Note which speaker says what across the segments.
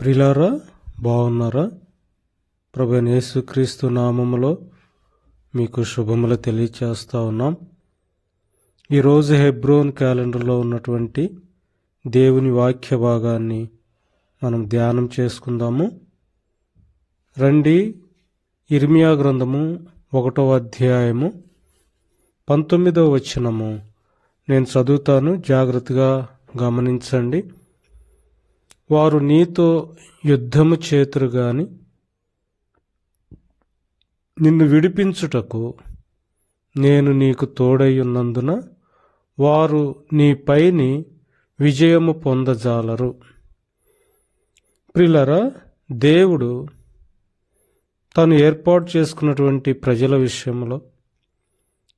Speaker 1: ప్రిలారా బాగున్నారా? ప్రభు యేసుక్రీస్తు నామములో మీకు శుభములు తెలియచేస్తూ ఉన్నాం. ఈరోజు హెబ్రోన్ క్యాలెండర్లో ఉన్నటువంటి దేవుని వాక్య భాగాన్ని మనం ధ్యానం చేసుకుందాము. రండి ఇర్మియా గ్రంథము ఒకటో అధ్యాయము పంతొమ్మిదవ వచనము. నేను చదువుతాను జాగ్రత్తగా గమనించండి. వారు నీతో యుద్ధము చేతురు గాని నిన్ను విడిపించుటకు నేను నీకు తోడై ఉన్నందున వారు నీ పైని విజయము పొందజాలరు. ప్రిలరా దేవుడు తను ఏర్పాటు చేసుకున్నటువంటి ప్రజల విషయంలో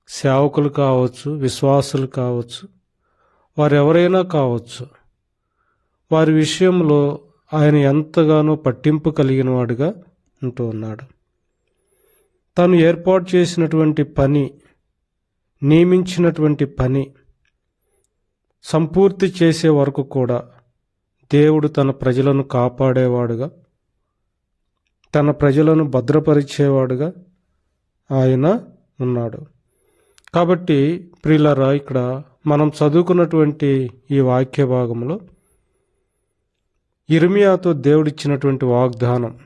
Speaker 1: సేవకులు కావచ్చు విశ్వాసులు కావచ్చు వారెవరైనా కావచ్చు వారి విషయంలో ఆయన ఎంతగానో పట్టింపు కలిగిన వాడుగా ఉంటూ ఉన్నాడు. తను ఏర్పాటు చేసినటువంటి పని నియమించినటువంటి పని సంపూర్తి చేసే వరకు కూడా దేవుడు తన ప్రజలను కాపాడేవాడుగా తన ప్రజలను భద్రపరిచేవాడుగా ఆయన ఉన్నాడు. కాబట్టి ప్రియులరా ఇక్కడ మనం చదువుకున్నటువంటి ఈ వాక్య భాగంలో ఇర్మియాతో దేవుడిచ్చినటువంటి వాగ్దానం.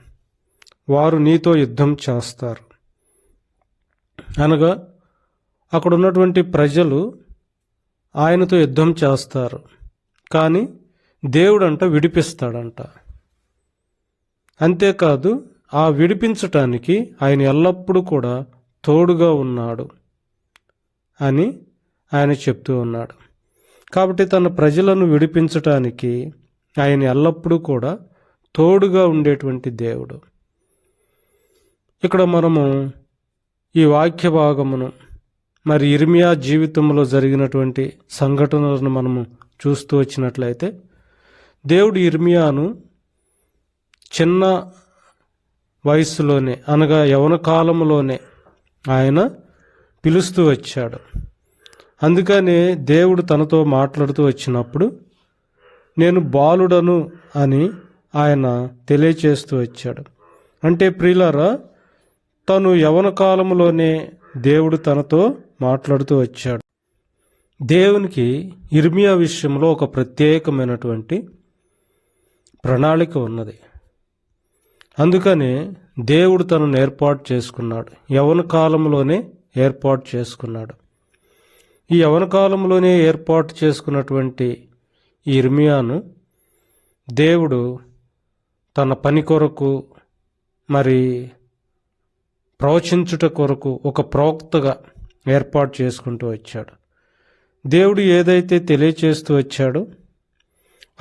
Speaker 1: వారు నీతో యుద్ధం చేస్తారు. అనగా అక్కడ ఉన్నటువంటి ప్రజలు ఆయనతో యుద్ధం చేస్తారు. కానీ దేవుడంట విడిపిస్తాడంట. అంతేకాదు ఆ విడిపించటానికి ఆయన ఎల్లప్పుడూ కూడా తోడుగా ఉన్నాడు అని ఆయన చెప్తూ ఉన్నాడు. కాబట్టి తన ప్రజలను విడిపించటానికి ఆయన ఎల్లప్పుడూ కూడా తోడుగా ఉండేటువంటి దేవుడు. ఇక్కడ మనము ఈ వాక్య భాగమును మరి ఇర్మియా జీవితంలో జరిగినటువంటి సంఘటనలను మనము చూస్తూ వచ్చినట్లయితే దేవుడు ఇర్మియాను చిన్న వయస్సులోనే అనగా యవన కాలంలోనే ఆయన పిలుస్తూ వచ్చాడు. అందుకనే దేవుడు తనతో మాట్లాడుతూ వచ్చినప్పుడు నేను బాలుడను అని ఆయన తెలియచేస్తూ వచ్చాడు. అంటే ప్రియులారా తను యవన కాలంలోనే దేవుడు తనతో మాట్లాడుతూ వచ్చాడు. దేవునికి ఇర్మియా విషయంలో ఒక ప్రత్యేకమైనటువంటి ప్రణాళిక ఉన్నది. అందుకనే దేవుడు తనను ఏర్పాటు చేసుకున్నాడు. యవన కాలంలోనే ఏర్పాటు చేసుకున్నాడు. ఈ యవన కాలంలోనే ఏర్పాటు చేసుకున్నటువంటి ఈ ఇర్మియాను దేవుడు తన పని కొరకు మరి ప్రవచించుట కొరకు ఒక ప్రవక్తగా ఏర్పాటు చేసుకుంటూ వచ్చాడు. దేవుడు ఏదైతే తెలియచేస్తూ వచ్చాడో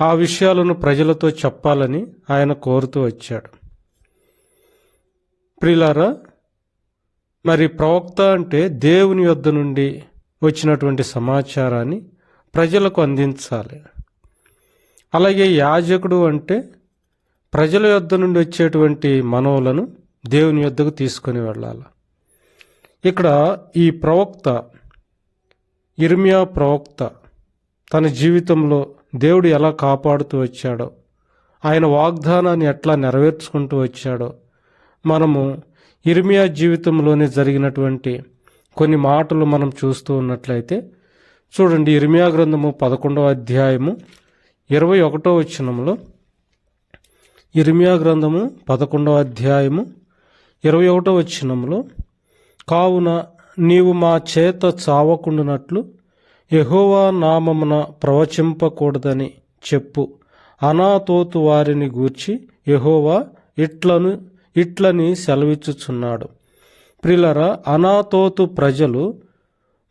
Speaker 1: ఆ విషయాలను ప్రజలతో చెప్పాలని ఆయన కోరుతూ వచ్చాడు. ప్రిలారా మరి ప్రవక్త అంటే దేవుని యొద్ద నుండి వచ్చినటువంటి సమాచారాన్ని ప్రజలకు అందించాలి. అలాగే యాజకుడు అంటే ప్రజల యొద్ద నుండి వచ్చేటువంటి మనవులను దేవుని యొద్దకు తీసుకొని వెళ్ళాలి. ఇక్కడ ఈ ప్రవక్త ఇర్మియా ప్రవక్త తన జీవితంలో దేవుడు ఎలా కాపాడుతూ వచ్చాడో ఆయన వాగ్దానాన్ని ఎట్లా నెరవేర్చుకుంటూ వచ్చాడో మనము ఇర్మియా జీవితంలోనే జరిగినటువంటి కొన్ని మాటలు మనం చూస్తూ ఉన్నట్లయితే చూడండి ఇర్మియా గ్రంథము పదకొండవ అధ్యాయము ఇరవై ఒకటో వచ్చినంలో ఇర్మియా గ్రంథము పదకొండవ అధ్యాయము ఇరవై ఒకటో వచ్చినంలో కావున నీవు మా చేత చావకుండునట్లు ఎహోవా నామమున ప్రవచింపకూడదని చెప్పు. అనాతోతు వారిని గూర్చి ఎహోవా ఇట్లను ఇట్లని సెలవిచ్చుచున్నాడు. ప్రిలరా అనాతోతు ప్రజలు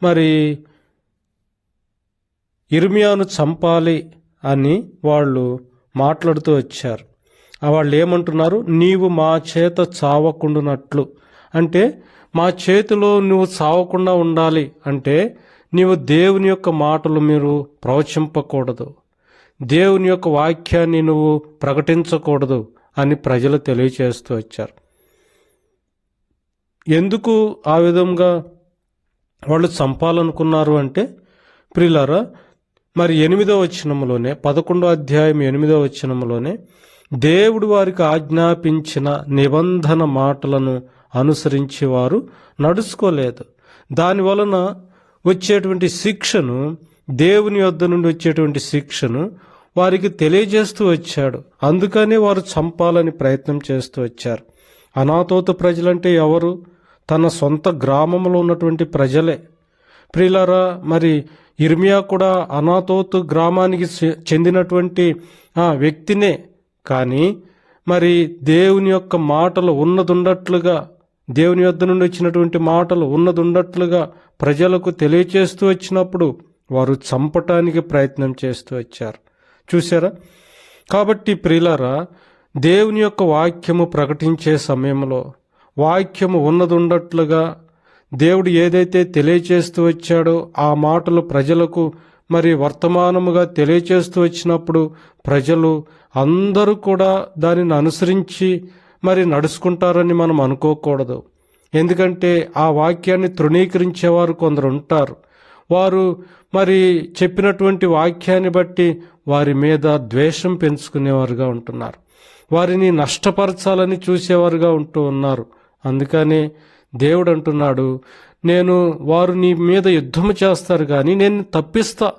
Speaker 1: మరి ఇర్మియాను చంపాలి అని వాళ్ళు మాట్లాడుతూ వచ్చారు. వాళ్ళు ఏమంటున్నారు? నీవు మా చేత చావకుండునట్లు. అంటే మా చేతిలో నువ్వు చావకుండా ఉండాలి అంటే నీవు దేవుని యొక్క మాటలు మీరు ప్రవచింపకూడదు. దేవుని యొక్క వాక్యాన్ని నువ్వు ప్రకటించకూడదు అని ప్రజలు తెలియచేస్తూ వచ్చారు. ఎందుకు ఆ విధంగా వాళ్ళు చంపాలనుకున్నారు అంటే ప్రిలారా మరి ఎనిమిదో వచనంలోనే పదకొండో అధ్యాయం ఎనిమిదో వచనంలోనే దేవుడు వారికి ఆజ్ఞాపించిన నిబంధన మాటలను అనుసరించి వారు నడుచుకోలేదు. దాని వలన వచ్చేటువంటి శిక్షను దేవుని వద్ద నుండి వచ్చేటువంటి శిక్షను వారికి తెలియజేస్తూ వచ్చాడు. అందుకనే వారు చంపాలని ప్రయత్నం చేస్తూ వచ్చారు. అనాథోత ప్రజలంటే ఎవరు? తన సొంత గ్రామంలో ఉన్నటువంటి ప్రజలే. ప్రిలరా మరి ఇర్మియా కూడా అనాథోతు గ్రామానికి చెందినటువంటి ఆ వ్యక్తినే. కానీ మరి దేవుని యొక్క మాటలు ఉన్నదుండట్లుగా దేవుని యొద్ద నుండి వచ్చినటువంటి మాటలు ఉన్నదుండట్లుగా ప్రజలకు తెలియచేస్తూ వచ్చినప్పుడు వారు చంపటానికి ప్రయత్నం చేస్తూ వచ్చారు. చూసారా కాబట్టి ప్రియులారా దేవుని యొక్క వాక్యము ప్రకటించే సమయంలో వాక్యము ఉన్నదుండట్లుగా దేవుడు ఏదైతే తెలియచేస్తూ వచ్చాడో ఆ మాటలు ప్రజలకు మరి వర్తమానముగా తెలియచేస్తూ వచ్చినప్పుడు ప్రజలు అందరూ కూడా దానిని అనుసరించి మరి నడుచుకుంటారని మనం అనుకోకూడదు. ఎందుకంటే ఆ వాక్యాన్ని తృణీకరించేవారు కొందరు ఉంటారు. వారు మరి చెప్పినటువంటి వాక్యాన్ని బట్టి వారి మీద ద్వేషం పెంచుకునేవారుగా ఉంటున్నారు. వారిని నష్టపరచాలని చూసేవారుగా ఉంటూ ఉన్నారు. అందుకనే దేవుడు అంటున్నాడు నేను వారు నీ మీద యుద్ధము చేస్తారు కానీ నేను తప్పిస్తా.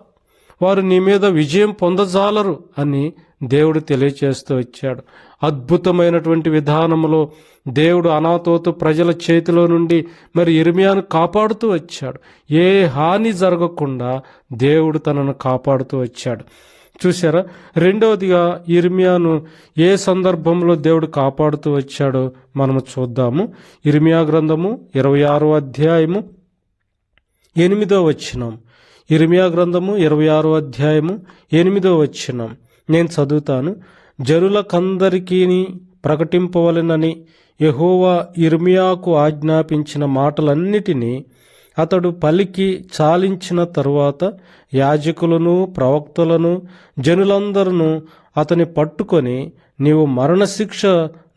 Speaker 1: వారు నీ మీద విజయం పొందజాలరు అని దేవుడు తెలియచేస్తూ వచ్చాడు. అద్భుతమైనటువంటి విధానంలో దేవుడు అనాథోతు ప్రజల చేతిలో నుండి మరి ఇర్మియాను కాపాడుతూ వచ్చాడు. ఏ హాని జరగకుండా దేవుడు తనను కాపాడుతూ వచ్చాడు. చూసారా రెండవదిగా ఇర్మియాను ఏ సందర్భంలో దేవుడు కాపాడుతూ వచ్చాడో మనము చూద్దాము. ఇర్మియా గ్రంథము ఇరవై ఆరో అధ్యాయము ఎనిమిదో వచ్చినం ఇర్మియా గ్రంథము ఇరవై ఆరో అధ్యాయము ఎనిమిదో వచ్చినం నేను చదువుతాను. జనులకందరికీ ప్రకటింపవలెనని యహోవా ఇర్మియాకు ఆజ్ఞాపించిన మాటలన్నిటినీ అతడు పలికి చాలించిన తరువాత యాజకులను ప్రవక్తలను జనులందరూ అతని పట్టుకొని నీవు మరణశిక్ష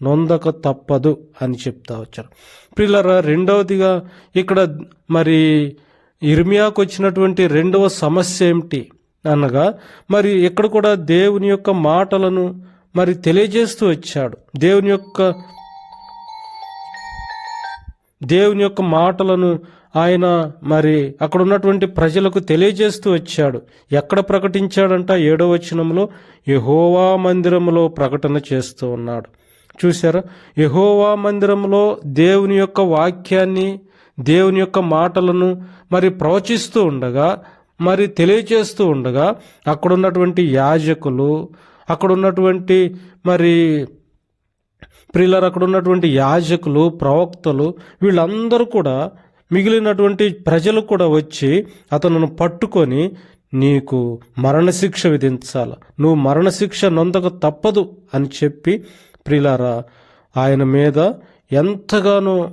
Speaker 1: నొందక తప్పదు అని చెప్తా వచ్చారు. పిల్లరా రెండవదిగా ఇక్కడ మరి ఇర్మియాకు వచ్చినటువంటి రెండవ సమస్య ఏమిటి? అనగా మరి ఇక్కడ కూడా దేవుని యొక్క మాటలను మరి తెలియజేస్తూ వచ్చాడు. దేవుని యొక్క దేవుని యొక్క మాటలను ఆయన మరి అక్కడ ఉన్నటువంటి ప్రజలకు తెలియజేస్తూ వచ్చాడు. ఎక్కడ ప్రకటించాడంట? ఏడో వచనంలో యహోవా మందిరములో ప్రకటన చేస్తూ ఉన్నాడు. చూసారా యహోవా మందిరంలో దేవుని యొక్క వాక్యాన్ని దేవుని యొక్క మాటలను మరి ప్రవచిస్తూ ఉండగా మరి తెలియచేస్తూ ఉండగా అక్కడ ఉన్నటువంటి యాజకులు అక్కడ ఉన్నటువంటి మరి ప్రిల్లర్ అక్కడ ఉన్నటువంటి యాజకులు ప్రవక్తలు వీళ్ళందరూ కూడా మిగిలినటువంటి ప్రజలు కూడా వచ్చి అతను పట్టుకొని నీకు మరణశిక్ష విధించాల. నువ్వు మరణశిక్ష నొందక తప్పదు అని చెప్పి ప్రిలారా ఆయన మీద ఎంతగానో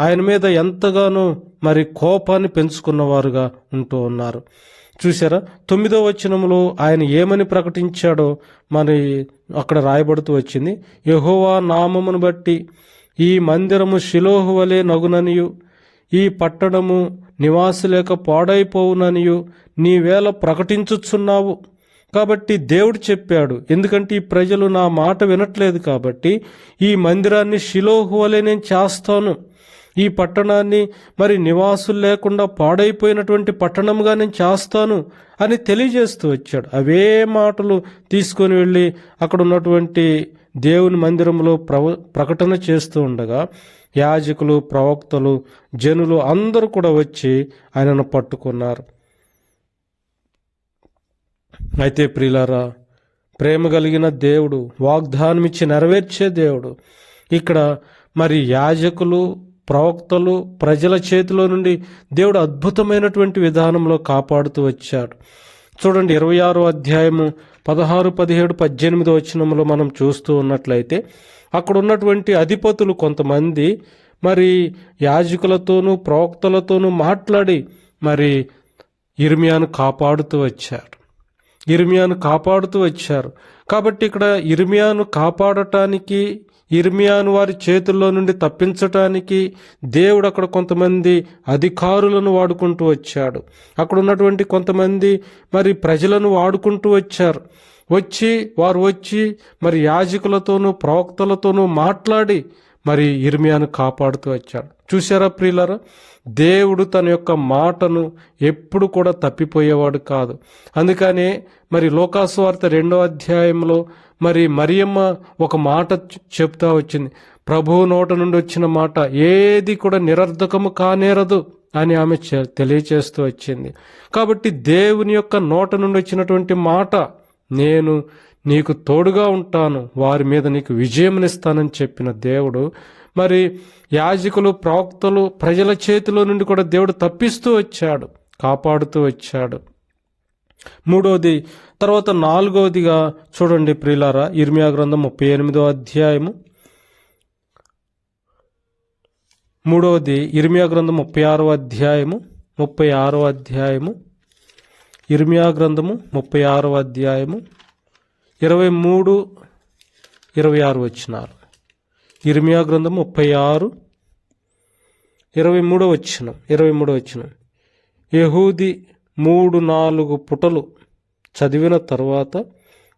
Speaker 1: ఆయన మీద ఎంతగానో మరి కోపాన్ని పెంచుకున్నవారుగా ఉంటూ ఉన్నారు. చూసారా తొమ్మిదో వచనములో ఆయన ఏమని ప్రకటించాడో మరి అక్కడ రాయబడుతూ వచ్చింది. యహోవా నామమును బట్టి ఈ మందిరము శిలోహు వలె నగుననియు. ఈ పట్టణము నివాసులేక పాడైపోవుననియు నీవేళ ప్రకటించుచున్నావు. కాబట్టి దేవుడు చెప్పాడు ఎందుకంటే ఈ ప్రజలు నా మాట వినట్లేదు కాబట్టి ఈ మందిరాన్ని శిలోహు వలె నేను చేస్తాను. ఈ పట్టణాన్ని మరి నివాసులు లేకుండా పాడైపోయినటువంటి పట్టణంగా నేను చేస్తాను అని తెలియజేస్తూ వచ్చాడు. అవే మాటలు తీసుకొని వెళ్ళి అక్కడ ఉన్నటువంటి దేవుని మందిరంలో ప్రవ ప్రకటన చేస్తూ ఉండగా యాజకులు ప్రవక్తలు జనులు అందరూ కూడా వచ్చి ఆయనను పట్టుకున్నారు. అయితే ప్రియులారా ప్రేమ కలిగిన దేవుడు వాగ్దానం ఇచ్చి నెరవేర్చే దేవుడు ఇక్కడ మరి యాజకులు ప్రవక్తలు ప్రజల చేతిలో నుండి దేవుడు అద్భుతమైనటువంటి విధానంలో కాపాడుతూ వచ్చాడు. చూడండి ఇరవై ఆరో అధ్యాయము పదహారు పదిహేడు పద్దెనిమిది వచనంలో మనం చూస్తూ ఉన్నట్లయితే అక్కడ ఉన్నటువంటి అధిపతులు కొంతమంది మరి యాజకులతోనూ ప్రవక్తలతోనూ మాట్లాడి మరి ఇర్మియాను కాపాడుతూ వచ్చారు. ఇర్మియాను కాపాడుతూ వచ్చారు. కాబట్టి ఇక్కడ ఇర్మియాను కాపాడటానికి ఇర్మియాను వారి చేతుల్లో నుండి తప్పించటానికి దేవుడు అక్కడ కొంతమంది అధికారులను వాడుకుంటూ వచ్చాడు. అక్కడ ఉన్నటువంటి కొంతమంది మరి ప్రజలను వాడుకుంటూ వచ్చారు. వచ్చి వారు వచ్చి మరి యాజకులతోనూ ప్రవక్తలతోనూ మాట్లాడి మరి ఇర్మియాను కాపాడుతూ వచ్చాడు. చూసారా ప్రియులరా? దేవుడు తన యొక్క మాటను ఎప్పుడు కూడా తప్పిపోయేవాడు కాదు. అందుకనే మరి లోకాసువార్త రెండో అధ్యాయంలో మరి మరియమ్మ ఒక మాట చెప్తా వచ్చింది. ప్రభువు నోట నుండి వచ్చిన మాట ఏది కూడా నిరర్ధకము కానేరదు అని ఆమె తెలియచేస్తూ వచ్చింది. కాబట్టి దేవుని యొక్క నోట నుండి వచ్చినటువంటి మాట నేను నీకు తోడుగా ఉంటాను. వారి మీద నీకు విజయమునిస్తానని చెప్పిన దేవుడు మరి యాజకులు ప్రవక్తలు ప్రజల చేతిలో నుండి కూడా దేవుడు తప్పిస్తూ వచ్చాడు కాపాడుతూ వచ్చాడు. మూడవది తర్వాత నాలుగవదిగా చూడండి ప్రియులారా ఇర్మియా గ్రంథం ముప్పై ఎనిమిదో అధ్యాయము. మూడవది ఇర్మియా గ్రంథం ముప్పై ఆరో అధ్యాయము ముప్పై ఆరో అధ్యాయము. ఇర్మియా గ్రంథము ముప్పై ఆరవ అధ్యాయము ఇరవై మూడు ఇరవై ఆరు వచ్చినారు. ఇర్మియా గ్రంథం ముప్పై ఆరు ఇరవై మూడో వచ్చిన ఇరవై మూడో వచ్చిన యహూది మూడు నాలుగు పుటలు చదివిన తర్వాత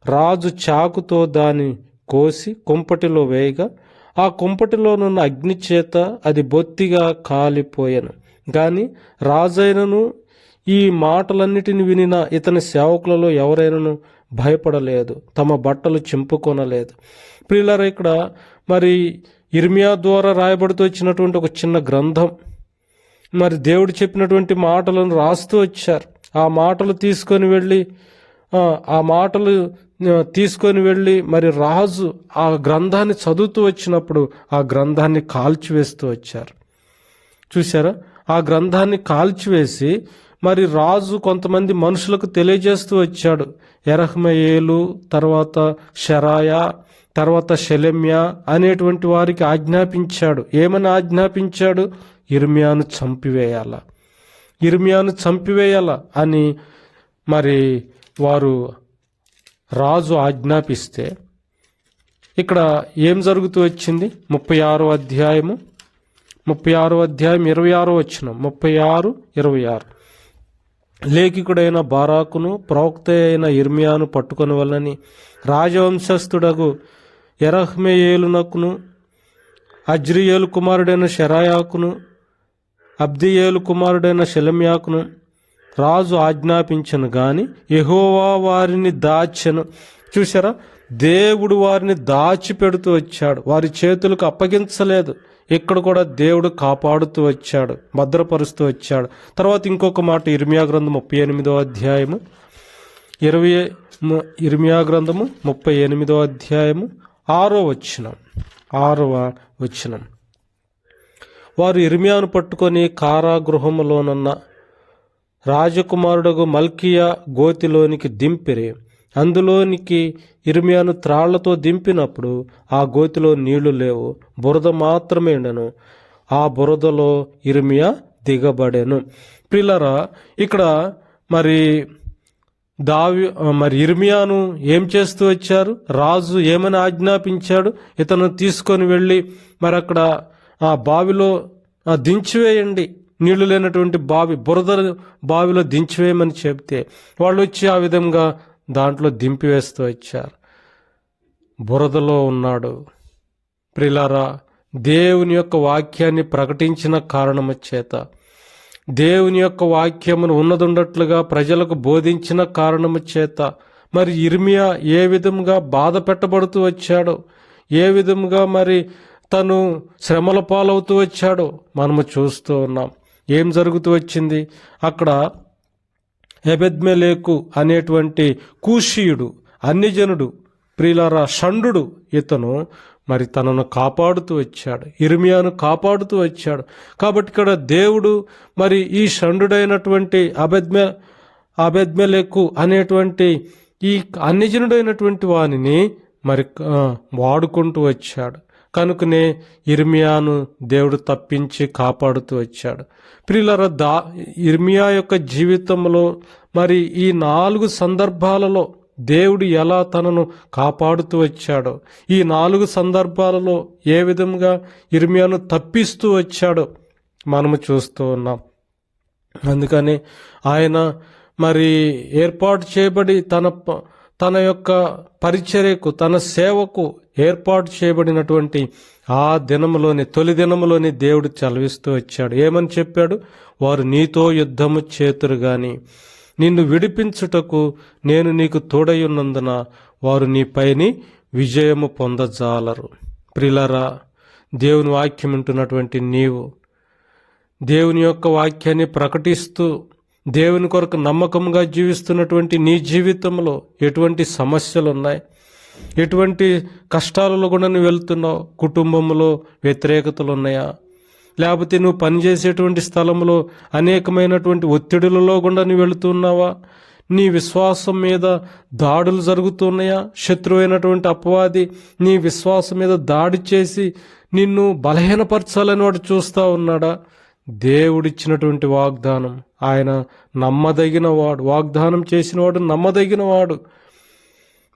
Speaker 1: రాజు చాకుతో దాన్ని కోసి కుంపటిలో వేయగా ఆ కుంపటిలోనున్న అగ్ని చేత అది బొత్తిగా కాలిపోయాను. కానీ రాజైనను ఈ మాటలన్నిటిని వినిన ఇతని సేవకులలో ఎవరైనాను భయపడలేదు తమ బట్టలు చింపుకొనలేదు. ప్రియులర ఇక్కడ మరి ఇర్మియా ద్వారా రాయబడుతూ వచ్చినటువంటి ఒక చిన్న గ్రంథం. మరి దేవుడు చెప్పినటువంటి మాటలను రాస్తూ వచ్చారు. ఆ మాటలు తీసుకొని వెళ్ళి ఆ మాటలు తీసుకొని వెళ్ళి మరి రాజు ఆ గ్రంథాన్ని చదువుతూ వచ్చినప్పుడు ఆ గ్రంథాన్ని కాల్చివేస్తూ వచ్చారు. చూసారా ఆ గ్రంథాన్ని కాల్చివేసి మరి రాజు కొంతమంది మనుషులకు తెలియజేస్తూ వచ్చాడు. ఎరహ్మయేలు తర్వాత షరాయ తర్వాత షెలెమ్య అనేటువంటి వారికి ఆజ్ఞాపించాడు. ఏమని ఆజ్ఞాపించాడు? ఇర్మియాను చంపివేయాల. ఇర్మియాను చంపివేయాల అని మరి వారు రాజు ఆజ్ఞాపిస్తే ఇక్కడ ఏం జరుగుతూ వచ్చింది? ముప్పై ఆరో అధ్యాయము ముప్పై ఆరో అధ్యాయం ఇరవై ఆరో వచ్చిన ముప్పై ఆరు ఇరవై ఆరు. లేఖికుడైన బారాకును ప్రవక్త అయిన ఇర్మియాను పట్టుకొని వల్లని రాజవంశస్థుడగు ఎరహ్మేయేలునకును అజ్రియేలు కుమారుడైన షరాయాకును అబ్దియేలు కుమారుడైన షెలమ్యాకును రాజు ఆజ్ఞాపించను గాని ఎహోవా వారిని దాచెను. చూసారా దేవుడు వారిని దాచిపెడుతూ వచ్చాడు. వారి చేతులకు అప్పగించలేదు. ఇక్కడ కూడా దేవుడు కాపాడుతూ వచ్చాడు భద్రపరుస్తూ వచ్చాడు. తర్వాత ఇంకొక మాట ఇర్మియా గ్రంథం ముప్పై ఎనిమిదో అధ్యాయము. ఇరవై ఇర్మియా గ్రంథము ముప్పై ఎనిమిదో అధ్యాయము ఆరో వచ్చినం ఆరవ వచ్చినం వారు ఇర్మియాను పట్టుకొని కారాగృహములోనున్న రాజకుమారుడుగు మల్కియా గోతిలోనికి దింపిరి. అందులోనికి ఇర్మియాను త్రాళ్ళతో దింపినప్పుడు ఆ గోతిలో నీళ్ళు లేవు. బురద మాత్రమే ఉండను. ఆ బురదలో ఇర్మియా దిగబడెను. పిల్లరా ఇక్కడ మరి దావి మరి ఇర్మియాను ఏం చేస్తూ వచ్చారు? రాజు ఏమని ఆజ్ఞాపించాడు? ఇతను తీసుకొని వెళ్ళి మరి అక్కడ ఆ బావిలో దించివేయండి. నీళ్ళు లేనటువంటి బావి బురద బావిలో దించివేయమని చెప్తే వాళ్ళు వచ్చి ఆ విధంగా దాంట్లో దింపివేస్తూ వచ్చారు. బురదలో ఉన్నాడు. ప్రిలారా దేవుని యొక్క వాక్యాన్ని ప్రకటించిన కారణము చేత దేవుని యొక్క వాక్యమును ఉన్నదుండట్లుగా ప్రజలకు బోధించిన కారణము చేత మరి ఇర్మియా ఏ విధంగా బాధ పెట్టబడుతూ వచ్చాడో? ఏ విధంగా మరి తను శ్రమల పాలవుతూ వచ్చాడో? మనము చూస్తూ ఉన్నాం. ఏం జరుగుతూ వచ్చింది? అక్కడ ఎబెద్మెలేకు అనేటువంటి కూషీయుడు అన్యజనుడు ప్రియులారా షండు ఇతను మరి తనను కాపాడుతూ వచ్చాడు. ఇర్మియాను కాపాడుతూ వచ్చాడు. కాబట్టి ఇక్కడ దేవుడు మరి ఈ షండుడైనటువంటి అబెద్మె అబెద్మెలెక్కు అనేటువంటి ఈ అన్యజనుడైనటువంటి వానిని మరి వాడుకుంటూ వచ్చాడు. కనుకనే ఇర్మియాను దేవుడు తప్పించి కాపాడుతూ వచ్చాడు. ప్రియులర దా ఇర్మియా యొక్క జీవితంలో మరి ఈ నాలుగు సందర్భాలలో దేవుడు ఎలా తనను కాపాడుతూ వచ్చాడో ఈ నాలుగు సందర్భాలలో ఏ విధంగా ఇర్మియాను తప్పిస్తూ వచ్చాడో మనము చూస్తూ ఉన్నాం. అందుకని ఆయన మరి ఏర్పాటు చేయబడి తన తన యొక్క పరిచర్యకు తన సేవకు ఏర్పాటు చేయబడినటువంటి ఆ దినములోని తొలి దినములోని దేవుడు చలవిస్తూ వచ్చాడు. ఏమని చెప్పాడు? వారు నీతో యుద్ధము చేతురు గాని నిన్ను విడిపించుటకు నేను నీకు తోడయ్యున్నందున వారు నీపైని విజయము పొందజాలరు. ప్రిలరా దేవుని వాక్యం ఉంటున్నటువంటి నీవు దేవుని యొక్క వాక్యాన్ని ప్రకటిస్తూ దేవుని కొరకు నమ్మకంగా జీవిస్తున్నటువంటి నీ జీవితంలో ఎటువంటి సమస్యలు ఉన్నాయి ఎటువంటి కష్టాలలో కూడా నువ్వు వెళ్తున్నావు? కుటుంబంలో వ్యతిరేకతలు ఉన్నాయా లేకపోతే నువ్వు పనిచేసేటువంటి స్థలంలో అనేకమైనటువంటి ఒత్తిడులలో కూడా నువ్వు వెళుతున్నావా? నీ విశ్వాసం మీద దాడులు జరుగుతున్నాయా? శత్రువైనటువంటి అపవాది నీ విశ్వాసం మీద దాడి చేసి నిన్ను బలహీనపరచాలని వాడు చూస్తూ ఉన్నాడా? దేవుడిచ్చినటువంటి వాగ్దానం. ఆయన నమ్మదగిన వాడు. వాగ్దానం చేసినవాడు నమ్మదగిన వాడు.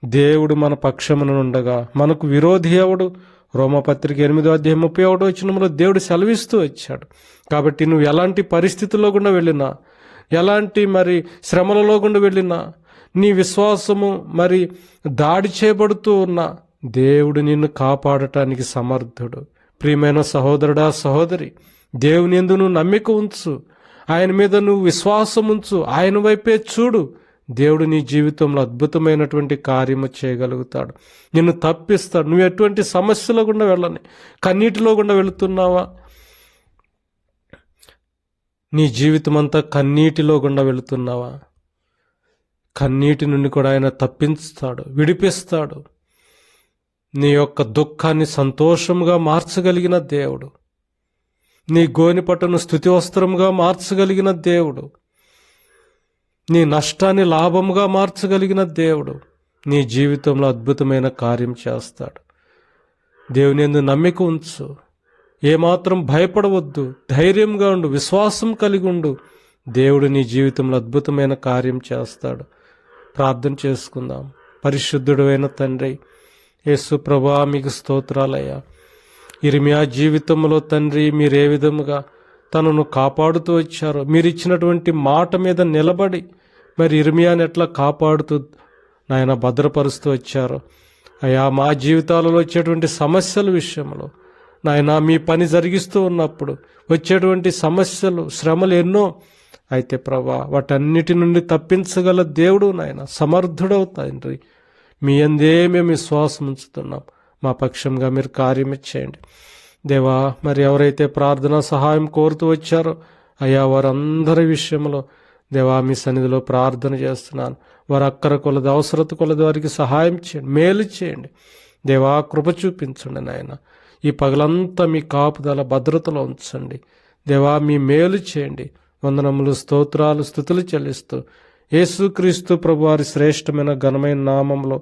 Speaker 1: దేవుడు మన పక్షమున ఉండగా మనకు విరోధి ఎవడు? రోమపత్రిక ఎనిమిదో అధ్యాయం ముప్పై ఒకటో వచ్చినంలో దేవుడు సెలవిస్తూ వచ్చాడు. కాబట్టి నువ్వు ఎలాంటి పరిస్థితుల్లో గుండా వెళ్ళినా ఎలాంటి మరి శ్రమలలో గుండా వెళ్ళినా నీ విశ్వాసము మరి దాడి చేయబడుతూ ఉన్నా దేవుడు నిన్ను కాపాడటానికి సమర్థుడు. ప్రియమైన సహోదరుడా సహోదరి దేవుని ఎందు నువ్వు నమ్మిక ఉంచు. ఆయన మీద నువ్వు విశ్వాసం ఉంచు. ఆయన వైపే చూడు. దేవుడు నీ జీవితంలో అద్భుతమైనటువంటి కార్యము చేయగలుగుతాడు. నిన్ను తప్పిస్తాడు. నువ్వు ఎటువంటి సమస్యలో గుండా వెళ్ళని కన్నీటిలో గుండా వెళుతున్నావా? నీ జీవితం అంతా కన్నీటిలో గుండా వెళుతున్నావా? కన్నీటి నుండి కూడా ఆయన తప్పించుతాడు విడిపిస్తాడు. నీ యొక్క దుఃఖాన్ని సంతోషంగా మార్చగలిగిన దేవుడు. నీ గోనిపట్టును స్థుతి వస్త్రముగా మార్చగలిగిన దేవుడు. నీ నష్టాన్ని లాభముగా మార్చగలిగిన దేవుడు. నీ జీవితంలో అద్భుతమైన కార్యం చేస్తాడు. దేవుని ఎందు నమ్మిక ఉంచు. ఏమాత్రం భయపడవద్దు. ధైర్యంగా ఉండు. విశ్వాసం కలిగి ఉండు. దేవుడు నీ జీవితంలో అద్భుతమైన కార్యం చేస్తాడు. ప్రార్థన చేసుకుందాం. పరిశుద్ధుడైన తండ్రి యేసు ప్రభా మీకు స్తోత్రాలయ్యా. ఇరిమియా జీవితంలో తండ్రి మీరు ఏ విధముగా తనను కాపాడుతూ వచ్చారో. మీరు ఇచ్చినటువంటి మాట మీద నిలబడి మరి ఇరిమియాని ఎట్లా కాపాడుతూ నాయన భద్రపరుస్తూ వచ్చారో. అయా మా జీవితాలలో వచ్చేటువంటి సమస్యల విషయంలో నాయన మీ పని జరిగిస్తూ ఉన్నప్పుడు వచ్చేటువంటి సమస్యలు శ్రమలు ఎన్నో అయితే ప్రభా వాటన్నిటి నుండి తప్పించగల దేవుడు నాయన సమర్థుడవు తండ్రి. మీ అందే మేము విశ్వాసం ఉంచుతున్నాం మా పక్షంగా మీరు కార్యం ఇచ్చేయండి. దేవా మరి ఎవరైతే ప్రార్థన సహాయం కోరుతూ వచ్చారో అయ్యా వారందరి విషయంలో దేవా మీ సన్నిధిలో ప్రార్థన చేస్తున్నాను. వారి అక్కర కొలది అవసరత కొలది వారికి సహాయం చేయండి మేలు చేయండి. దేవా కృప చూపించండి నాయన. ఈ పగలంతా మీ కాపుదల భద్రతలో ఉంచండి. దేవా మీ మేలు చేయండి. వందనములు స్తోత్రాలు స్థుతులు చెల్లిస్తూ యేసుక్రీస్తు ప్రభు వారి శ్రేష్టమైన ఘనమైన నామంలో